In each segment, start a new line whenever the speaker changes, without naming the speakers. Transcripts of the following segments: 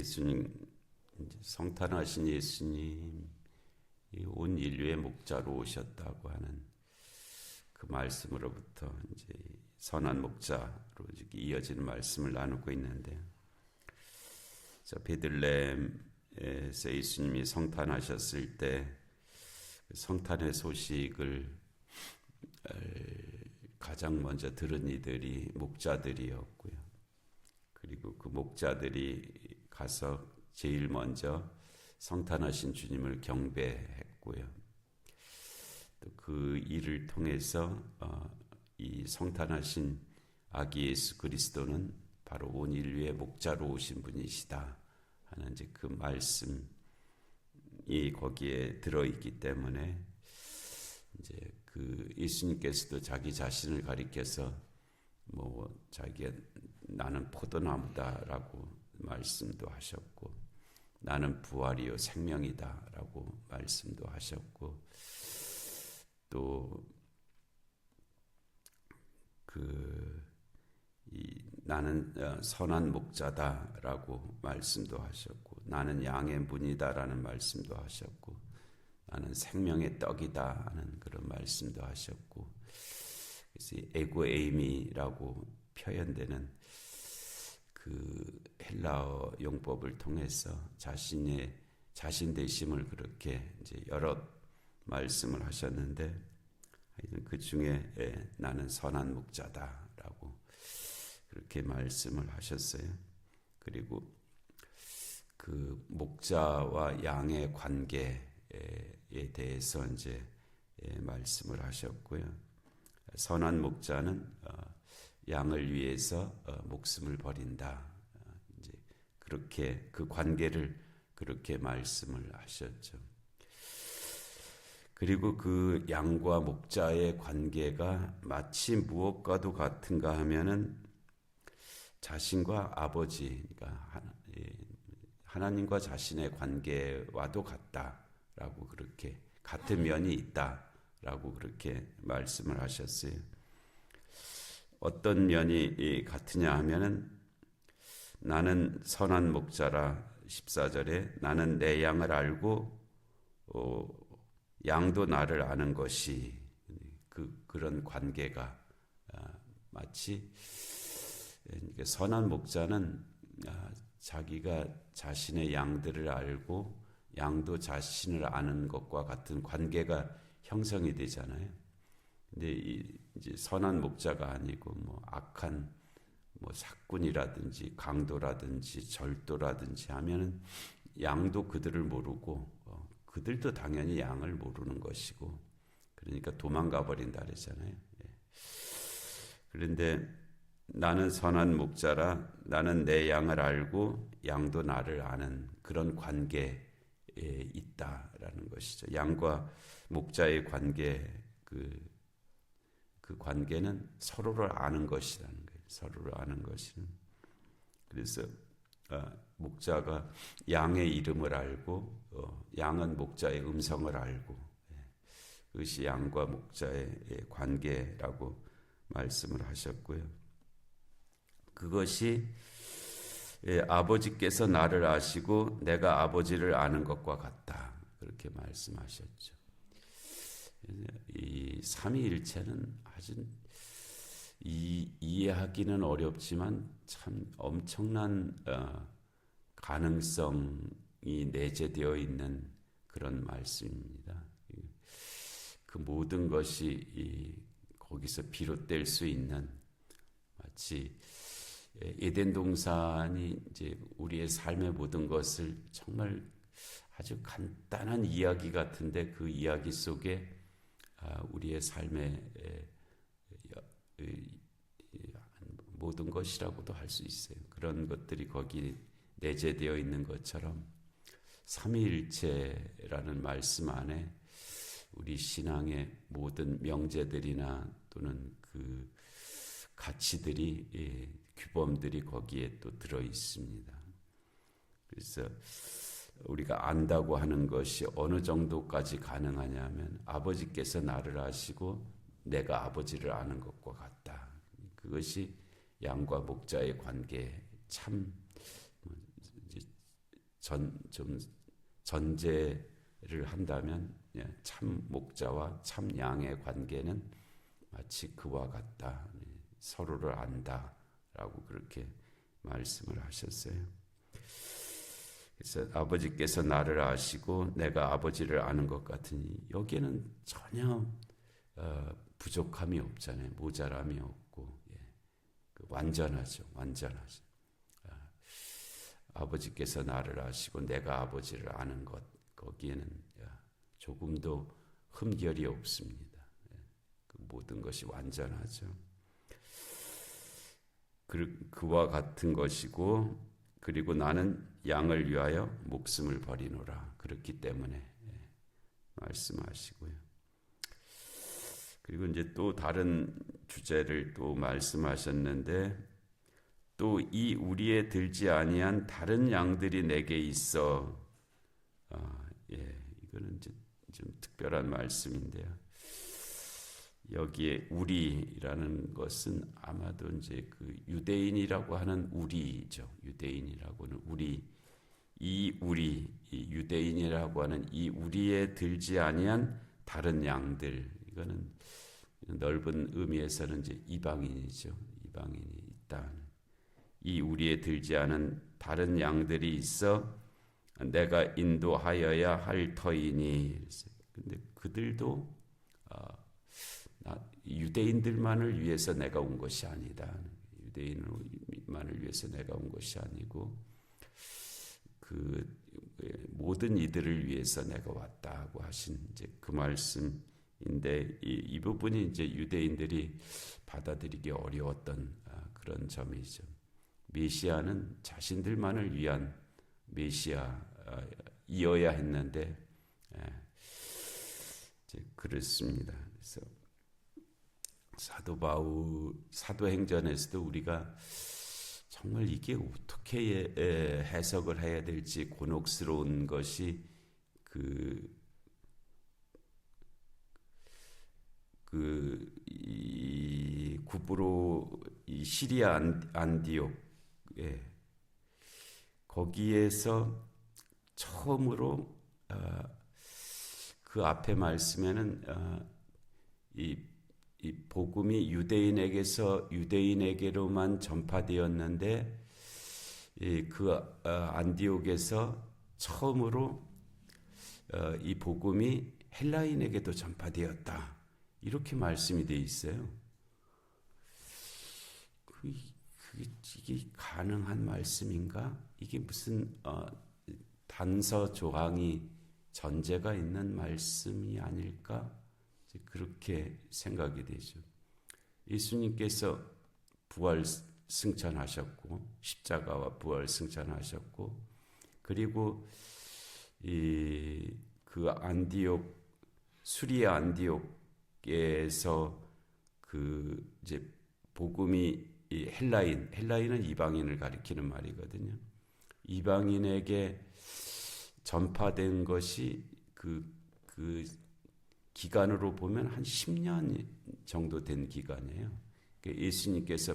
예수님 성탄하신 예수님 온 인류의 목자로 오셨다고 하는 그 말씀으로부터 이제 선한 목자로 이어지는 말씀을 나누고 있는데 자 베들레헴에서 예수님이 성탄하셨을 때그 성탄의 소식을 가장 먼저 들은 이들이 목자들이었고요. 그리고 그 목자들이 가서 제일 먼저 성탄하신 주님을 경배했고요. 또 그 일을 통해서 어, 이 성탄하신 아기 예수 그리스도는 바로 온 인류의 목자로 오신 분이시다 하는 이제 그 말씀이 거기에 들어 있기 때문에 이제 그 예수님께서도 자기 자신을 가리켜서 뭐 자기가 나는 포도나무다라고 말씀도 하셨고 나는 부활이요 생명이다라고 말씀도 하셨고 또그 나는 어, 선한 목자다라고 말씀도 하셨고 나는 양의 문이다라는 말씀도 하셨고 나는 생명의 떡이다 하는 그런 말씀도 하셨고 그래서 에고에이미라고 표현되는 그 헬라어 용법을 통해서 자신의 자신 대심을 그렇게 이제 여러 말씀을 하셨는데 그 중에 나는 선한 목자다라고 그렇게 말씀을 하셨어요. 그리고 그 목자와 양의 관계에 대해서 이제 말씀을 하셨고요. 선한 목자는 어, 양을 위해서 어, 목숨을 버린다. 어, 이제 그렇게 그 관계를 그렇게 말씀을 하셨죠. 그리고 그 양과 목자의 관계가 마치 무엇과도 같은가 하면은 자신과 아버지, 그러니까 하나님과 자신의 관계와도 같다라고 그렇게 같은 면이 있다라고 그렇게 말씀을 하셨어요. 어떤 면이 같으냐 하면은 나는 선한 목자라 14절에 나는 내 양을 알고 어, 양도 나를 아는 것이 그 그런 관계가 아, 마치 선한 목자는 아, 자기가 자신의 양들을 알고 양도 자신을 아는 것과 같은 관계가 형성이 되잖아요. 근데 이제 선한 목자가 아니고 뭐 악한 뭐 사꾼이라든지 강도라든지 절도라든지 하면은 양도 그들을 모르고 어, 그들도 당연히 양을 모르는 것이고 그러니까 도망가 버린다 그랬잖아요. 예. 그런데 나는 선한 목자라 나는 내 양을 알고 양도 나를 아는 그런 관계에 있다라는 것이죠. 양과 목자의 관계 그 그 관계는 서로를 아는 것이라는 거예요. 서로를 아는 것은. 그래서 어, 목자가 양의 이름을 알고 어, 양은 목자의 음성을 알고 예. 그것이 양과 목자의 예, 관계라고 말씀을 하셨고요. 그것이 예, 아버지께서 나를 아시고 내가 아버지를 아는 것과 같다. 그렇게 말씀하셨죠. 이 삼위일체는 아주 이, 이해하기는 어렵지만 참 엄청난 어, 가능성이 내재되어 있는 그런 말씀입니다. 그 모든 것이 이, 거기서 비롯될 수 있는 마치 에덴 동산이 이제 우리의 삶의 모든 것을 정말 아주 간단한 이야기 같은데 그 이야기 속에 아, 우리의 삶의 모든 것이라고도 할 수 있어요. 그런 것들이 거기 내재되어 있는 것처럼 삼위일체라는 말씀 안에 우리 신앙의 모든 명제들이나 또는 그 가치들이 규범들이 거기에 또 들어 있습니다. 그래서 우리가 안다고 하는 것이 어느 정도까지 가능하냐면 아버지께서 나를 아시고 내가 아버지를 아는 것과 같다. 그것이 양과 목자의 관계 참 전 좀 전제를 한다면 예, 참 목자와 참 양의 관계는 마치 그와 같다. 예, 서로를 안다라고 그렇게 말씀을 하셨어요. 그래서 아버지께서 나를 아시고 내가 아버지를 아는 것 같으니 여기에는 전혀 어, 부족함이 없잖아요. 모자람이 없고 예. 그 완전하죠. 완전하죠. 아, 버지께서 나를 아시고 내가 아버지를 아는 것 거기에는 조금도 흠결이 없습니다. 예. 그 모든 것이 완전하죠. 그, 그와 같은 것이고 그리고 나는 양을 위하여 목숨을 버리노라. 그렇기 때문에 예, 말씀하시고요. 그리고 이제 또 다른 주제를 또 말씀하셨는데 또 이 우리에 들지 아니한 다른 양들이 내게 있어. 아, 예, 이거는 이제 좀 특별한 말씀인데요. 여기에 우리라는 것은 아마도 이제 그 유대인이라고 하는 우리죠. 유대인이라고는 우리 이 우리 이 유대인이라고 하는 이 우리에 들지 아니한 다른 양들 이거는 넓은 의미에서는 이제 이방인이죠. 이방인이 있다. 이 우리에 들지 않은 다른 양들이 있어 내가 인도하여야 할 터이니. 근데 그들도 유대인들만을 위해서 내가 온 것이 아니다. 유대인만을 위해서 내가 온 것이 아니고 그 모든 이들을 위해서 내가 왔다고 하신 이제 그 말씀인데 이, 이 부분이 이제 유대인들이 받아들이기 어려웠던 아, 그런 점이죠. 메시아는 자신들만을 위한 메시아이어야 했는데 그렇습니다. 그래서 사도 바울 사도행전에서도 우리가 정말 이게 어떻게 해석을 해야 될지 곤혹스러운 것이 그, 그, 이 구브로, 이 시리아 안 디옥, 예. 거기에서 처음으로, 어, 그 앞에 말씀에는, 어, 이 이 복음이 유대인에게서 유대인에게로만 전파되었는데 그 어, 안디옥에서 처음으로 어, 이 복음이 헬라인에게도 전파되었다. 이렇게 말씀이 되어 있어요. 그, 이게 가능한 말씀인가? 이게 무슨 어, 단서 조항이 전제가 있는 말씀이 아닐까? 그렇게 생각이 되죠. 예수님께서 부활 승천하셨고 십자가와 부활 승천하셨고 그리고 이 그 안디옥 수리아 안디옥에서 그 이제 복음이 이 헬라인 헬라인은 이방인을 가리키는 말이거든요. 이방인에게 전파된 것이 그그 그 기간으로 보면 한 10년 정도 된 기간이에요. 그러니까 예수님께서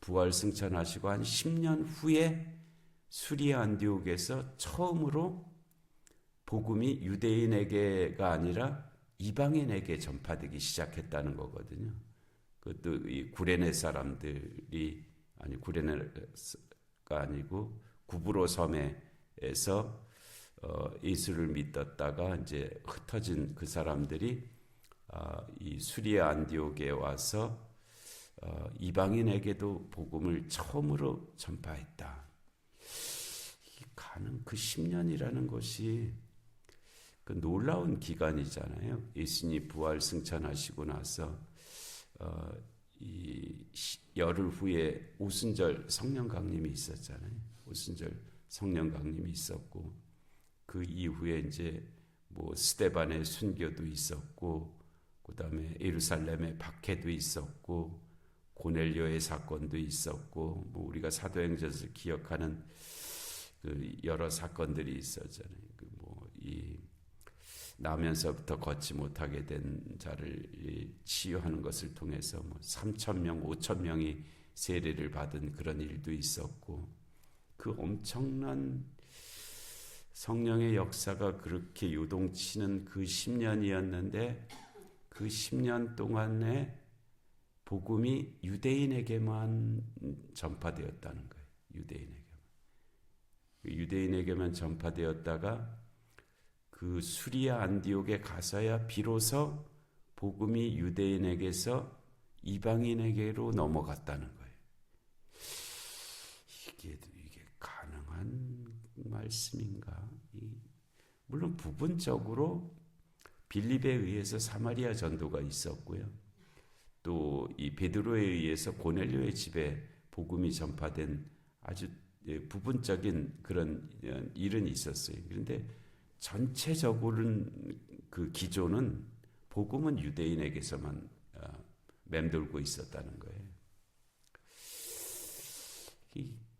부활 승천하시고 한 10년 후에 수리아 안디옥에서 처음으로 복음이 유대인에게가 아니라 이방인에게 전파되기 시작했다는 거거든요. 그것도 이 구레네 사람들이 아니 구레네가 아니고 구브로 섬에서 어, 예수를 믿었다가 이제 흩어진 그 사람들이 어, 이 수리아 안디옥에 와서 어, 이방인에게도 복음을 처음으로 전파했다. 가는 그 10년이라는 것이 그 놀라운 기간이잖아요. 예수님 부활 승천하시고 나서 어, 이 열흘 후에 오순절 성령 강림이 있었잖아요. 오순절 성령 강림이 있었고 그 이후에 이제 뭐 스테반의 순교도 있었고 그다음에 예루살렘의 박해도 있었고 고넬료의 사건도 있었고 뭐 우리가 사도행전에서 기억하는 그 여러 사건들이 있었잖아요. 그 뭐 이 나면서부터 걷지 못하게 된 자를 치유하는 것을 통해서 뭐 3천 명, 5천 명이 세례를 받은 그런 일도 있었고 그 엄청난 성령의 역사가 그렇게 요동치는 그 10년이었는데 그 10년 동안에 복음이 유대인에게만 전파되었다는 거예요. 유대인에게만. 그 유대인에게만 전파되었다가 그 수리아 안디옥에 가서야 비로소 복음이 유대인에게서 이방인에게로 넘어갔다는 거예요. 이게 말씀인가? 물론 부분적으로 빌립에 의해서 사마리아 전도가 있었고요. 또 이 베드로에 의해서 고넬료의 집에 복음이 전파된 아주 예, 부분적인 그런 어, 일은 있었어요. 그런데 전체적으로는 그 기조는 복음은 유대인에게서만 어, 맴돌고 있었다는 거예요.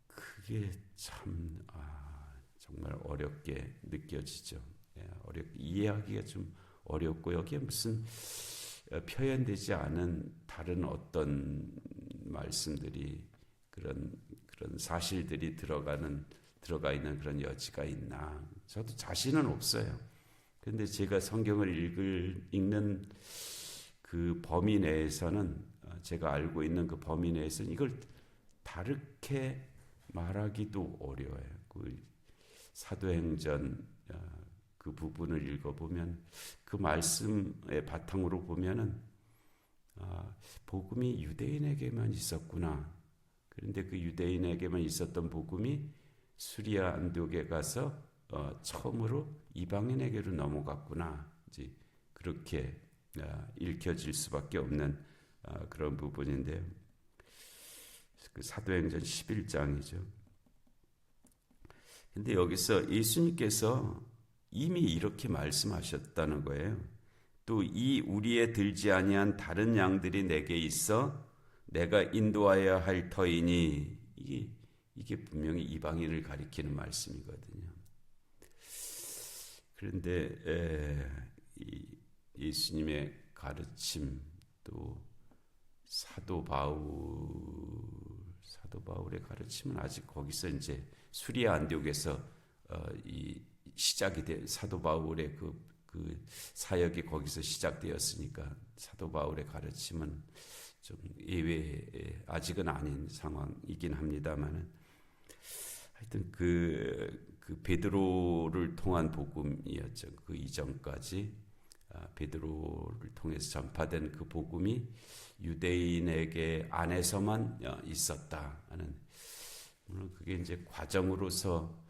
그게 참 아, 어렵게 느껴지죠. 예, 어렵 이해하기가 좀 어렵고 여기에 무슨 어, 표현되지 않은 다른 어떤 말씀들이 그런 그런 사실들이 들어가는 들어가 있는 그런 여지가 있나 저도 자신은 없어요. 근데 제가 성경을 읽을 읽는 그 범위 내에서는 어, 제가 알고 있는 그 범위 내에서는 이걸 다르게 말하기도 어려워요. 그 사도행전 어, 그 부분을 읽어보면 그 말씀의 바탕으로 보면은 아, 복음이 유대인에게만 있었구나. 그런데 그 유대인에게만 있었던 복음이 수리아 안독에 가서 어, 처음으로 이방인에게로 넘어갔구나. 이제 그렇게 아, 읽혀질 수밖에 없는 아, 그런 부분인데요. 그 사도행전 11장이죠. 근데 여기서 예수님께서 이미 이렇게 말씀하셨다는 거예요. 또 이 우리에 들지 아니한 다른 양들이 내게 있어 내가 인도하여야 할 터이니 이게 이게 분명히 이방인을 가리키는 말씀이거든요. 그런데 에, 이 예수님의 가르침 또 사도 바울 사도 바울의 가르침은 아직 거기서 이제 수리아 안디옥에서 어, 이 시작이 돼 사도 바울의 그, 그 사역이 거기서 시작되었으니까 사도 바울의 가르침은 좀 예외 아직은 아닌 상황이긴 합니다만은 하여튼 그, 그 베드로를 통한 복음이었죠. 그 이전까지 아, 베드로를 통해서 전파된 그 복음이 유대인에게 안에서만 어, 있었다 하는 물론 그게 이제 과정으로서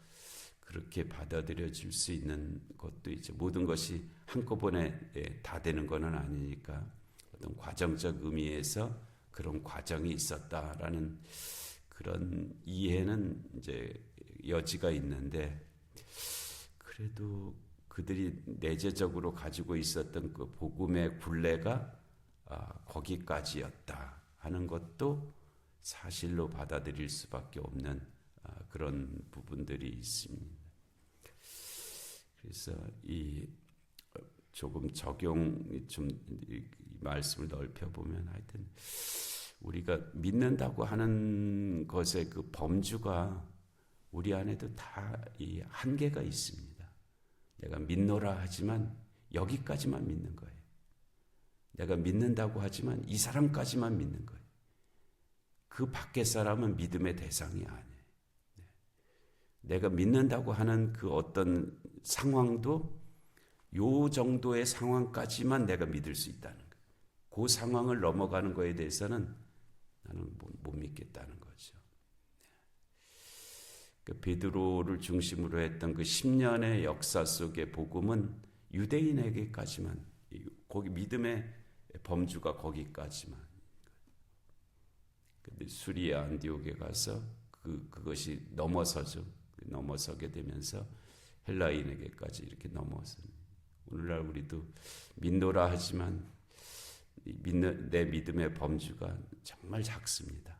그렇게 받아들여질 수 있는 것도 이제 모든 것이 한꺼번에 예, 다 되는 것은 아니니까 어떤 과정적 의미에서 그런 과정이 있었다라는 그런 이해는 이제 여지가 있는데 그래도 그들이 내재적으로 가지고 있었던 그 복음의 굴레가 아, 거기까지였다 하는 것도 사실로 받아들일 수밖에 없는 아, 그런 부분들이 있습니다. 그래서 이 조금 적용 좀 말씀을 넓혀 보면 하여튼 우리가 믿는다고 하는 것의 그 범주가 우리 안에도 다 이 한계가 있습니다. 내가 믿노라 하지만 여기까지만 믿는 거예요. 내가 믿는다고 하지만 이 사람까지만 믿는 거예요. 그 밖의 사람은 믿음의 대상이 아니에요. 네. 내가 믿는다고 하는 그 어떤 상황도 요 정도의 상황까지만 내가 믿을 수 있다는 거예요. 그 상황을 넘어가는 거에 대해서는 나는 못 믿겠다는 거죠. 그 베드로를 중심으로 했던 그 10년의 역사 속의 복음은 유대인에게까지만 거기 믿음의 범주가 거기까지만. 근데 수리아 안디옥에 가서 그 그것이 넘어서죠. 넘어서게 되면서 헬라인에게까지 이렇게 넘어서 오늘날 우리도 믿노라 하지만 내 믿음의 범주가 정말 작습니다.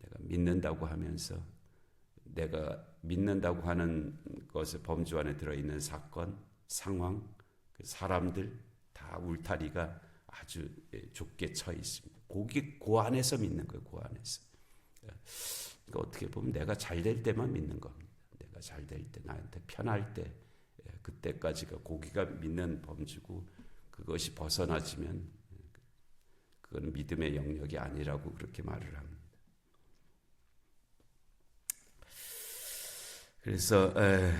내가 믿는다고 하면서 내가 믿는다고 하는 것의 범주 안에 들어 있는 사건, 상황, 그 사람들 다 울타리가 아주 좁게 처 있습니다. 거기 그 안에서 믿는 거예요. 그 안에서. 그러니까 어떻게 보면 내가 잘 될 때만 믿는 겁니다. 내가 잘 될 때, 나한테 편할 때, 예, 그때까지가 고기가 믿는 범주고 그것이 벗어나지면 그건 믿음의 영역이 아니라고 그렇게 말을 합니다. 그래서 에,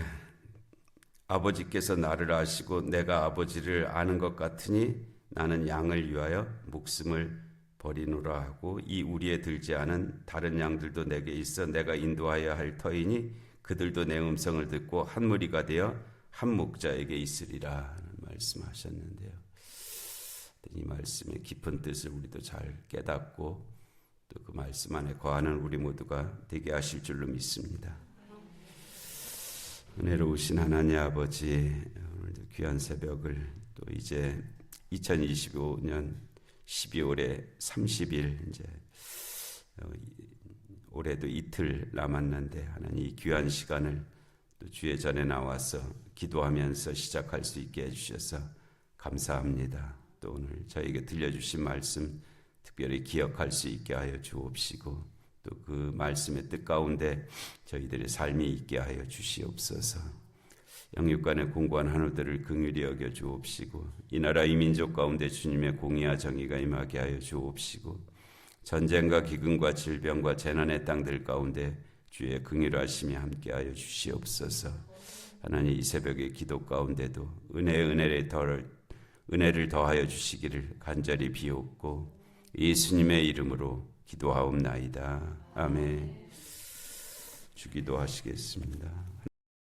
아버지께서 나를 아시고 내가 아버지를 아는 것 같으니 나는 양을 위하여 목숨을 버리노라 하고 이 우리에 들지 않은 다른 양들도 내게 있어 내가 인도하여야 할 터이니 그들도 내 음성을 듣고 한 무리가 되어 한 목자에게 있으리라 말씀하셨는데요. 이 말씀의 깊은 뜻을 우리도 잘 깨닫고 또 그 말씀 안에 거하는 우리 모두가 되게 하실 줄로 믿습니다. 은혜로우신 하나님 아버지 오늘도 귀한 새벽을 또 이제 2025년 12월에 30일 이제 어, 올해도 이틀 남았는데 하나님 이 귀한 시간을 또 주의 전에 나와서 기도하면서 시작할 수 있게 해주셔서 감사합니다. 또 오늘 저에게 들려주신 말씀 특별히 기억할 수 있게 하여 주옵시고 또 그 말씀의 뜻 가운데 저희들의 삶이 있게 하여 주시옵소서. 영육간의 공고한 한우들을 긍휼히 여겨 주옵시고 이 나라 이 민족 가운데 주님의 공의와 정의가 임하게 하여 주옵시고 전쟁과 기근과 질병과 재난의 땅들 가운데 주의 긍휼하심이 함께 하여 주시옵소서. 하나님 이 새벽의 기도 가운데도 은혜 은혜를 더 은혜를 더하여 주시기를 간절히 비옵고 예수님의 이름으로 기도하옵나이다. 아멘. 주기도 하시겠습니다.